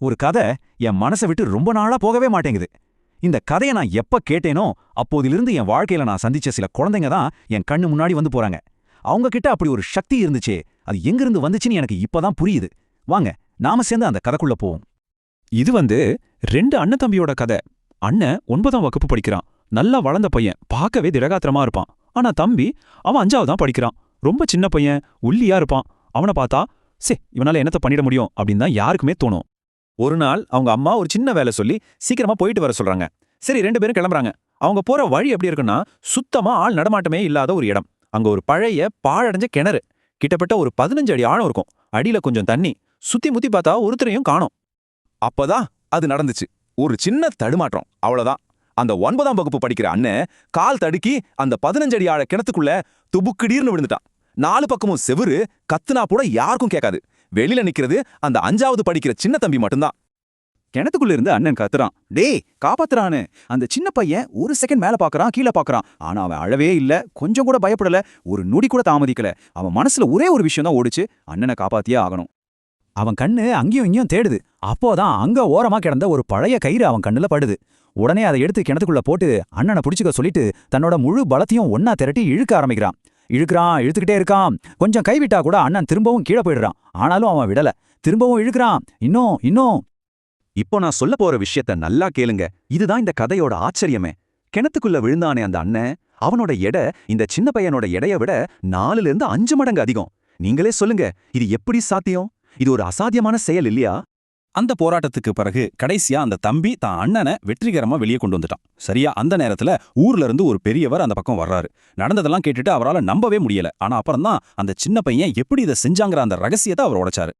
ஒரு கதை என் மனசை விட்டு ரொம்ப நாளா போகவே மாட்டேங்குது. இந்த கதையை நான் எப்ப கேட்டேனோ அப்போதிலிருந்து என் வாழ்க்கையில நான் சந்திச்ச சில குழந்தைங்க தான் என் கண்ணு முன்னாடி வந்து போறாங்க. அவங்க கிட்ட அப்படி ஒரு சக்தி இருந்துச்சே அது எங்கிருந்து வந்துச்சுன்னு எனக்கு இப்பதான் புரியுது. வாங்க நாம சேர்ந்து அந்த கதைக்குள்ள போவோம். இது வந்து ரெண்டு அண்ணன் தம்பியோட கதை. அண்ணன் ஒன்பதாம் வகுப்பு படிக்கிறான். நல்லா வளர்ந்த பையன். பார்க்கவே திடகாத்திரமா இருப்பான். ஆனா தம்பி அவன் அஞ்சாவது தான் படிக்கிறான். ரொம்ப சின்ன பையன் உள்ளியா இருப்பான். அவனை பார்த்தா சே இவனால என்னத்த பண்ணிட முடியும்? அப்படின்னு தான் யாருக்குமே தோணும். ஒரு நாள் அவங்க அம்மா ஒரு சின்ன வேலை சொல்லி சீக்கிரமா போயிட்டு வர சொல்றாங்க. சரி ரெண்டு பேரும் கிளம்புறாங்க. அவங்க போற வழி எப்படி இருக்குன்னா சுத்தமா ஆள் நடமாட்டமே இல்லாத ஒரு இடம். அங்க ஒரு பழைய பாழடைஞ்ச கிணறு. கிட்டத்தட்ட ஒரு பதினஞ்சு அடி ஆழம் இருக்கும். அடியில கொஞ்சம் தண்ணி. சுத்தி முத்தி பார்த்தா ஒருத்தரையும் காணோம். அப்பதான் அது நடந்துச்சு. ஒரு சின்ன தடுமாற்றம். அவ்வளவுதான். அந்த ஒன்பதாம் வகுப்பு படிக்கிற அண்ணன் கால் தடுக்கி அந்த பதினஞ்சு அடி ஆழ கிணத்துக்குள்ள துபுக்கிடீர்னு விழுந்துட்டான். நாலு பக்கமும் செவுரு கத்துனா கூட யாருக்கும் கேட்காது. வெளியில நிக்கிறது அந்த அஞ்சாவது படிக்கிற சின்ன தம்பி மட்டும்தான். கிணத்துக்குள்ள இருந்து அண்ணன் கத்துறான். டேய் காப்பாத்துறான்னு அந்த சின்ன பையன் ஒரு செகண்ட் மேல பாக்குறான் கீழே பாக்குறான். ஆனா அவன் அழவே இல்ல கொஞ்சம் கூட பயப்படல ஒரு நொடி கூட தாமதிக்கல. அவன் மனசுல ஒரே ஒரு விஷயம் தான் ஓடுச்சு அண்ணனை காப்பாத்தியே ஆகணும். அவன் கண்ணு அங்கேயும் இங்கேயும் தேடுது. அப்போதான் அங்க ஓரமா கிடந்த ஒரு பழைய கயிறு அவன் கண்ணுல படுது. உடனே அதை எடுத்து கிணத்துக்குள்ள போட்டு அண்ணனை பிடிச்சிக்க சொல்லிட்டு தன்னோட முழு பலத்தையும் ஒன்னா திரட்டி இழுக்க ஆரம்பிக்கிறான். இழுக்கிறான் இழுத்துக்கிட்டே இருக்கான். கொஞ்சம் கைவிட்டா கூட அண்ணன் திரும்பவும் கீழே போயிடுறான். ஆனாலும் அவன் விடல. திரும்பவும் இழுக்கிறான். இன்னும் இன்னும். இப்போ நான் சொல்ல போற விஷயத்த நல்லா கேளுங்க. இதுதான் இந்த கதையோட ஆச்சரியமே. கிணத்துக்குள்ள விழுந்தானே அந்த அண்ணன். அவனோட எடை இந்த சின்ன பையனோட எடைய விட நாலுல இருந்து அஞ்சு மடங்கு அதிகம். நீங்களே சொல்லுங்க இது எப்படி சாத்தியம்? இது ஒரு அசாத்தியமான செயல் இல்லையா? அந்த போராட்டத்துக்கு பிறகு கடைசியா அந்த தம்பி தான் அண்ணனை வெற்றிகரமா வெளியே கொண்டு வந்துட்டான். சரியா? அந்த நேரத்துல ஊர்ல இருந்து ஒரு பெரியவர் அந்த பக்கம் வர்றாரு. நடந்ததெல்லாம் கேட்டுட்டு அவரால நம்பவே முடியல. ஆனா அப்புறம் தான் அந்த சின்ன பையன் எப்படி இதை செஞ்சாங்கிற அந்த ரகசியத்தை அவர் உடைச்சாரு.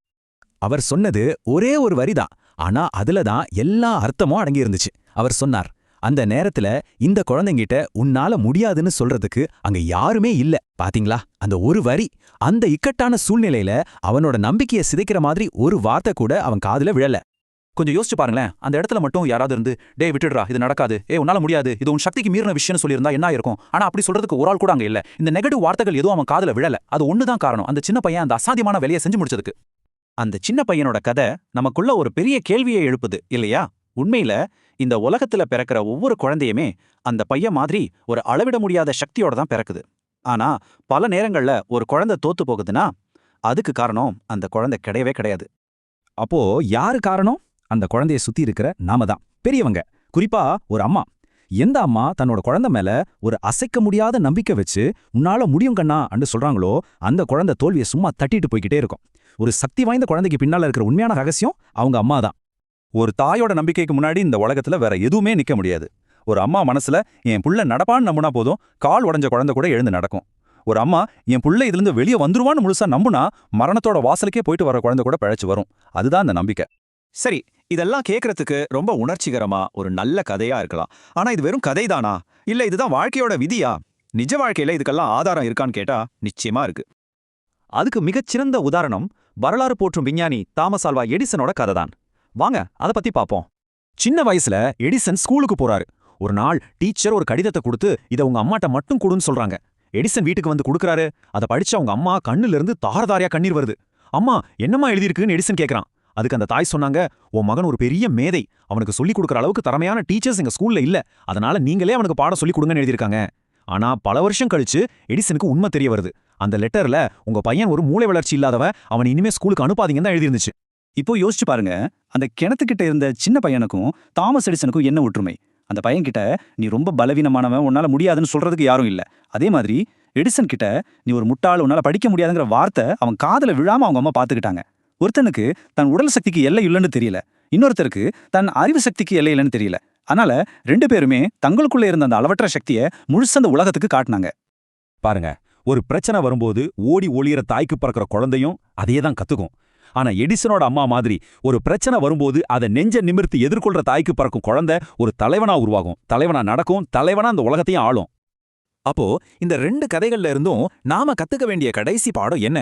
அவர் சொன்னது ஒரே ஒரு வரிதான். ஆனா அதுல தான் எல்லா அர்த்தமும் அடங்கி இருந்துச்சு அவர் சொன்னார் அந்த நேரத்துல இந்த குழந்தைங்கிட்ட உன்னால முடியாதுன்னு சொல்றதுக்கு அங்க யாருமே இல்ல பாத்தீங்களா? அந்த ஒரு வரி அந்த இக்கட்டான சூழ்நிலையில அவனோட நம்பிக்கையை சிதைக்கிற மாதிரி ஒரு வார்த்தை கூட அவன் காதுல விழல. கொஞ்சம் யோசிச்சு பாருங்களேன் அந்த இடத்துல மட்டும் யாராவது இருந்து டே விட்டுடுறா இது நடக்காது ஏ உன்னால முடியாது இது உன் சக்திக்கு மீறின விஷயம்னு சொல்லியிருந்தா என்ன இருக்கும் ஆனா அப்படி சொல்றதுக்கு ஒரு ஆள் கூட அங்க இல்ல. இந்த நெகட்டிவ் வார்த்தைகள் எதுவும் அவன் காதுல விழல. அது ஒண்ணுதான் காரணம் அந்த சின்ன பையன் அந்த அசாத்தியமான வேலையை செஞ்சு முடிச்சதுக்கு. அந்த சின்ன பையனோட கதை நமக்குள்ள ஒரு பெரிய கேள்வியை எழுப்புது இல்லையா? உண்மையில இந்த உலகத்துல பிறக்கிற ஒவ்வொரு குழந்தையுமே அந்த பையன் மாதிரி ஒரு அளவிட முடியாத சக்தியோட தான் பிறக்குது. ஆனா பல நேரங்கள்ல ஒரு குழந்தை தோத்து போகுதுன்னா அதுக்கு காரணம் அந்த குழந்தை கிடையவே கிடையாது. அப்போ யாரு காரணம்? அந்த குழந்தைய சுத்தி இருக்கிற நாம தான். பெரியவங்க. குறிப்பா ஒரு அம்மா. எந்த அம்மா தன்னோட குழந்தை மேல ஒரு அசைக்க முடியாத நம்பிக்கை வச்சு உன்னால முடியும் கண்ணா அன்னு சொல்றாங்களோ அந்த குழந்தை தோல்வியை சும்மா தட்டிட்டு போய்கிட்டே இருக்கும். ஒரு சக்தி வாய்ந்த குழந்தைக்கு பின்னால இருக்கிற உண்மையான ரகசியம் அவங்க அம்மா தான். ஒரு தாயோட நம்பிக்கைக்கு முன்னாடி இந்த உலகத்துல வேற எதுவுமே நிக்க முடியாது. ஒரு அம்மா மனசுல என் புள்ள நடப்பான்னு நம்புனா போதும் கால் உடஞ்ச குழந்தை கூட எழுந்து நடக்கும். ஒரு அம்மா என் புள்ள இதுல இருந்து வெளியே வந்துருவான்னு முழுசா நம்புனா மரணத்தோட வாசலுக்கே போயிட்டு வர குழந்தை கூட பிழைச்சு வரும். அதுதான் அந்த நம்பிக்கை. சரி இதெல்லாம் கேட்கறதுக்கு ரொம்ப உணர்ச்சிகரமா ஒரு நல்ல கதையா இருக்கலாம். ஆனா இது வெறும் கதைதானா? இல்ல இதுதான் வாழ்க்கையோட விதியா? நிஜ வாழ்க்கையில இதுக்கெல்லாம் ஆதாரம் இருக்கான்னு கேட்டா நிச்சயமா இருக்கு. அதுக்கு மிகச்சிறந்த உதாரணம் வரலாறு போற்றும் விஞ்ஞானி தாமஸ் ஆல்வா எடிசனோட கதை தான் வாங்க அத பத்தி பாப்போம். சின்ன வயசுல எடிசன் ஸ்கூலுக்கு போறாரு. ஒரு நாள் டீச்சர் ஒரு கடிதத்தை கொடுத்து இத உங்க அம்மாட்ட மட்டும் கொடுன்னு சொல்றாங்க. எடிசன் வீட்டுக்கு வந்து கொடுக்கறாரு. அத படிச்சு அவங்க அம்மா கண்ணுல இருந்து தாரதாரியா கண்ணீர் வருது. அம்மா என்னம்மா எழுதியிருக்குன்னு எடிசன் கேட்கறான் அதுக்கு அந்த தாய் சொன்னாங்க உன் மகன் ஒரு பெரிய மேதை. அவனுக்கு சொல்லிக் கொடுக்குற அளவுக்கு திறமையான டீச்சர்ஸ் எங்க ஸ்கூல்ல இல்ல. அதனால நீங்களே அவனுக்கு பாடம் சொல்லிக் கொடுங்கன்னு எழுதியிருக்காங்க. ஆனா பல வருஷம் கழிச்சு எடிசனுக்கு உண்மை தெரிய வருது. அந்த லெட்டர்ல உங்க பையன் ஒரு மூளை வளர்ச்சி இல்லாதவன் அவன் இனிமே ஸ்கூலுக்கு அனுப்பாதீங்கன்னு தான் எழுதியிருந்துச்சு. இப்போ யோசிச்சு பாருங்க. அந்த கிணத்துக்கிட்ட இருந்த சின்ன பையனுக்கும் தாமஸ் எடிசனுக்கும் என்ன ஒற்றுமை? அந்த பையன்கிட்ட நீ ரொம்ப பலவீனமானவன் உன்னால முடியாதுன்னு சொல்றதுக்கு யாரும் இல்ல. அதே மாதிரி எடிசன் கிட்ட நீ ஒரு முட்டாள் உன்னால படிக்க முடியாதுங்கிற வார்த்தை அவன் காதுல விழாம அவங்க அம்மா பாத்துக்கிட்டாங்க. ஒருத்தனுக்கு தன் உடல் சக்திக்கு எல்லை இல்லைன்னு தெரியல. இன்னொருத்தருக்கு தன் அறிவு சக்திக்கு எல்லை இல்லைன்னு தெரியல. அதனால ரெண்டு பேருமே தங்களுக்குள்ள இருந்த அந்த அளவற்ற சக்தியை முழுச அந்த உலகத்துக்கு காட்டினாங்க. பாருங்க ஒரு பிரச்சனை வரும்போது ஓடி ஒளியிற தாய்க்கு பறக்கிற குழந்தையும் அதையே தான் கத்துக்கும். ஆனா எடிசனோட அம்மா மாதிரி ஒரு பிரச்சனை வரும்போது அதை நெஞ்ச நிமிர்த்தி எதிர்கொள்ற தாய்க்கு பறக்கும் குழந்தை ஒரு தலைவனா உருவாகும். தலைவனா நடக்கும் தலைவனா அந்த உலகத்தையும் ஆளும். அப்போ இந்த ரெண்டு கதைகள்ல இருந்தும் நாம கத்துக்க வேண்டிய கடைசி பாடம் என்ன?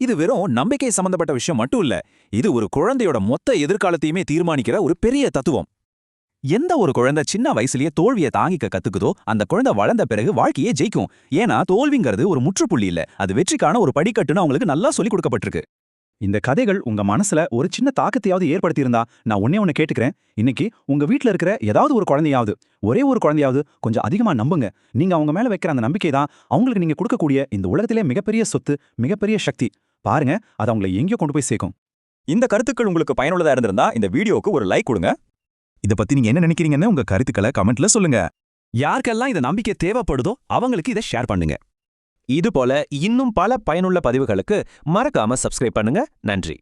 இது வெறும் நம்பிக்கை சம்பந்தப்பட்ட விஷயம் மட்டும் இல்ல இது ஒரு குழந்தையோட மொத்த எதிர்காலத்தையுமே தீர்மானிக்கிற ஒரு பெரிய தத்துவம். எந்த ஒரு குழந்தை சின்ன வயசுலயே தோல்வியை தாங்கிக்க கத்துக்குதோ அந்த குழந்தை வளர்ந்த பிறகு வாழ்க்கையே ஜெயிக்கும். ஏன்னா தோல்விங்கிறது ஒரு முற்றுப்புள்ளி இல்ல அது வெற்றிக்கான ஒரு படிக்கட்டுன்னு அவங்களுக்கு நல்லா சொல்லிக் கொடுக்கப்பட்டிருக்கு. இந்த கதைகள் உங்க மனசுல ஒரு சின்ன தாக்கத்தையாவது ஏற்படுத்தியிருந்தா நான் ஒன்னே ஒன்னு கேட்டுக்கிறேன். இன்னைக்கு உங்க வீட்ல இருக்கிற ஏதாவது ஒரு குழந்தையாவது ஒரே ஒரு குழந்தையாவது கொஞ்சம் அதிகமா நம்புங்க. நீங்க அவங்க மேல வைக்கிற அந்த நம்பிக்கை தான் அவங்களுக்கு நீங்க கொடுக்கக்கூடிய இந்த உலகத்திலே மிகப்பெரிய சொத்து மிகப்பெரிய சக்தி. பாருங்க அது அவங்களை எங்கேயோ கொண்டு போய் சேர்க்கும். இந்த கருத்துக்கள் உங்களுக்கு பயனுள்ளதா இருந்திருந்தா இந்த வீடியோக்கு ஒரு லைக் கொடுங்க. இத பத்தி நீங்க என்ன நினைக்கிறீங்கன்னு உங்க கருத்துக்களை கமெண்ட்ல சொல்லுங்க. யாருக்கெல்லாம் இந்த நம்பிக்கை தேவைப்படுதோ அவங்களுக்கு இதை ஷேர் பண்ணுங்க. இது போல இன்னும் பல பயனுள்ள பதிவுகளுக்கு மறக்காம சப்ஸ்கிரைப் பண்ணுங்க. நன்றி.